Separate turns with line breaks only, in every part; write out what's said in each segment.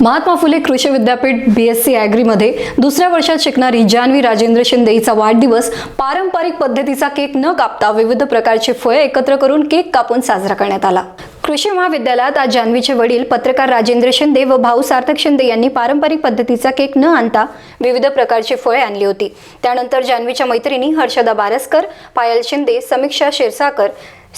महात्मा फुले कृषी विद्यापीठ बी S C ॲग्रीमध्ये दुसऱ्या वर्षात शिकणारी जान्हवी राजेंद्र शिंदे हिचा वाढदिवस पारंपरिक पद्धतीचा केक न कापता विविध प्रकारचे फळे एकत्र करून केक कापून साजरा करण्यात आला. कृषी महाविद्यालयात आज जान्हवीचे वडील पत्रकार राजेंद्र शिंदे व भाऊ सार्थक शिंदे यांनी पारंपरिक पद्धतीचा केक न आणता विविध प्रकारची फळे आणली होती. त्यानंतर जान्हवीच्या मैत्रिणी हर्षदा बारसकर पायल शिंदे समीक्षा शिरसाकर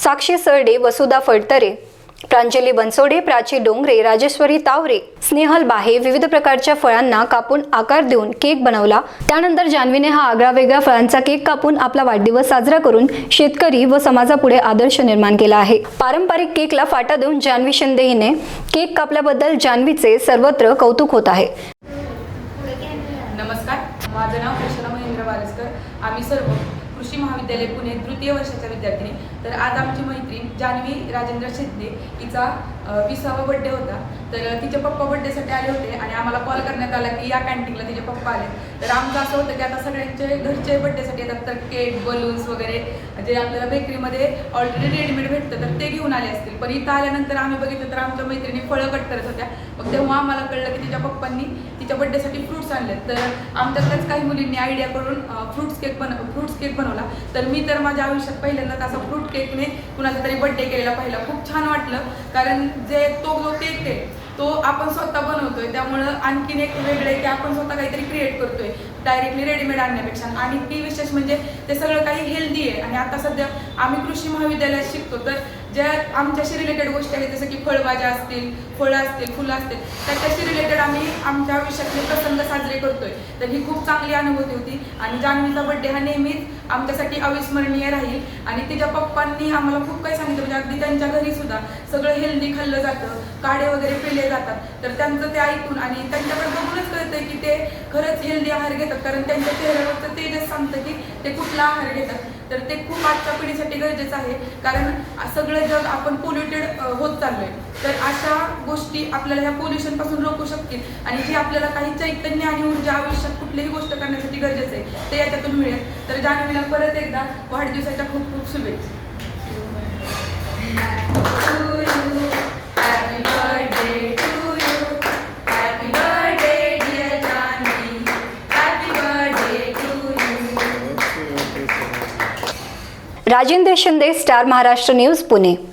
साक्षी सरडे वसुधा फडतरे प्रांजली बनसोडे प्राची डोंगरे राजेश्वरी तावरे स्नेहल बाहे विविध प्रकारच्या फळांना कापून आकार देऊन केक बनवला. त्यानंतर जान्हवीने हा आगळा फळांचा केक कापून आपला वाढदिवस साजरा करून शेतकरी व समाजापुढे आदर्श निर्माण केला आहे. पारंपरिक केकला फाटा देऊन जान्हवी शिंदे हिने केक कापल्याबद्दल जान्हवीचे सर्वत्र कौतुक होत आहे.
नमस्कार. माझं नाव कृष्णा महेंद्र वारसकर. आम्ही सर्व कृषी महाविद्यालय पुणे तृतीय वर्षाच्या विद्यार्थिनी. तर आज आमची मैत्रीण जान्हवी राजेंद्र शिंदे हिचा विसावा बड्डे होता. तर तिचे पप्पा बड्डेसाठी आले होते आणि आम्हाला कॉल करण्यात आला की या कॅन्टीनला तिचे पप्पा आले तर आमचं असं होतं की आता सगळ्यांचे घरचे बड्डेसाठी येतात तर केक बलून्स वगैरे जे आपल्याला बेकरीमध्ये ऑलरेडी रेडीमेड भेटतं तर ते घेऊन आले असतील. पण इथं आल्यानंतर आम्ही बघितलं तर आमच्या मैत्रिणी फळं कट करत होत्या. मग तेव्हा आम्हाला कळलं की तिच्या पप्पांनी तिच्या बड्डेसाठी फ्रुट्स आणले. तर आमच्यातल्याच काही मुलींनी आयडिया करून फ्रुट्स केक बन फ्रुट्स केक बनवला. तर मी तर माझ्या आयुष्यात पहिल्यांदाच असा फ्रूट केकने कुणाचा तरी बड्डे केलेला पाहिला. खूप छान वाटलं. कारण जे तो जो केक आहे तो आपण स्वतः बनवतोय त्यामुळं आणखीन एक वेगळं आहे की आपण स्वतः काहीतरी क्रिएट करतोय डायरेक्टली रेडीमेड आणण्यापेक्षा. आणि ती विशेष म्हणजे ते सगळं काही हेल्दी आहे. आणि आता सध्या आम्ही कृषी महाविद्यालयात शिकतो तर ज्या आमच्याशी रिलेटेड गोष्टी आहेत जसं की फळभाज्या असतील फळं असतील फुलं असतील त्याच्याशी रिलेटेड आम्ही आमच्या आयुष्यातले प्रसंग साजरे करतोय. तर ही खूप चांगली अनुभूती होती. आणि जान्हवीचा बड्डे हा नेहमीच आमच्यासाठी अविस्मरणीय राहील. आणि तिच्या पप्पांनी आम्हाला खूप काही सांगितलं. म्हणजे अगदी त्यांच्या घरी सुद्धा सगळं हेल्दी खाल्लं जातं. काढे वगैरे पिले जातात. तर त्यांचं ते ऐकून आणि त्यांच्याकडे बघूनच कळतंय की ते खरंच हेल्दी आहार घेतात. कारण त्यांच्या चेहऱ्यावरचं तेजच सांगतं की ते कुठला आहार घेतात. तर ते खूप आजच्या पिढीसाठी गरजेचं आहे. कारण सगळं जग आपण पोल्युटेड होत चाललोय. तर अशा गोष्टी आपल्याला ह्या पोल्युशनपासून रोखू शकतील. आणि जी आपल्याला काही चैतन्य आणि ऊर्जा आयुष्यात कुठलीही गोष्ट करण्यासाठी गरजेचं आहे ते याच्यातून मिळेल. तर जान्हवीला परत एकदा वाढदिवसाच्या खूप खूप शुभेच्छा.
Rajendra Shinde star Maharashtra news Pune.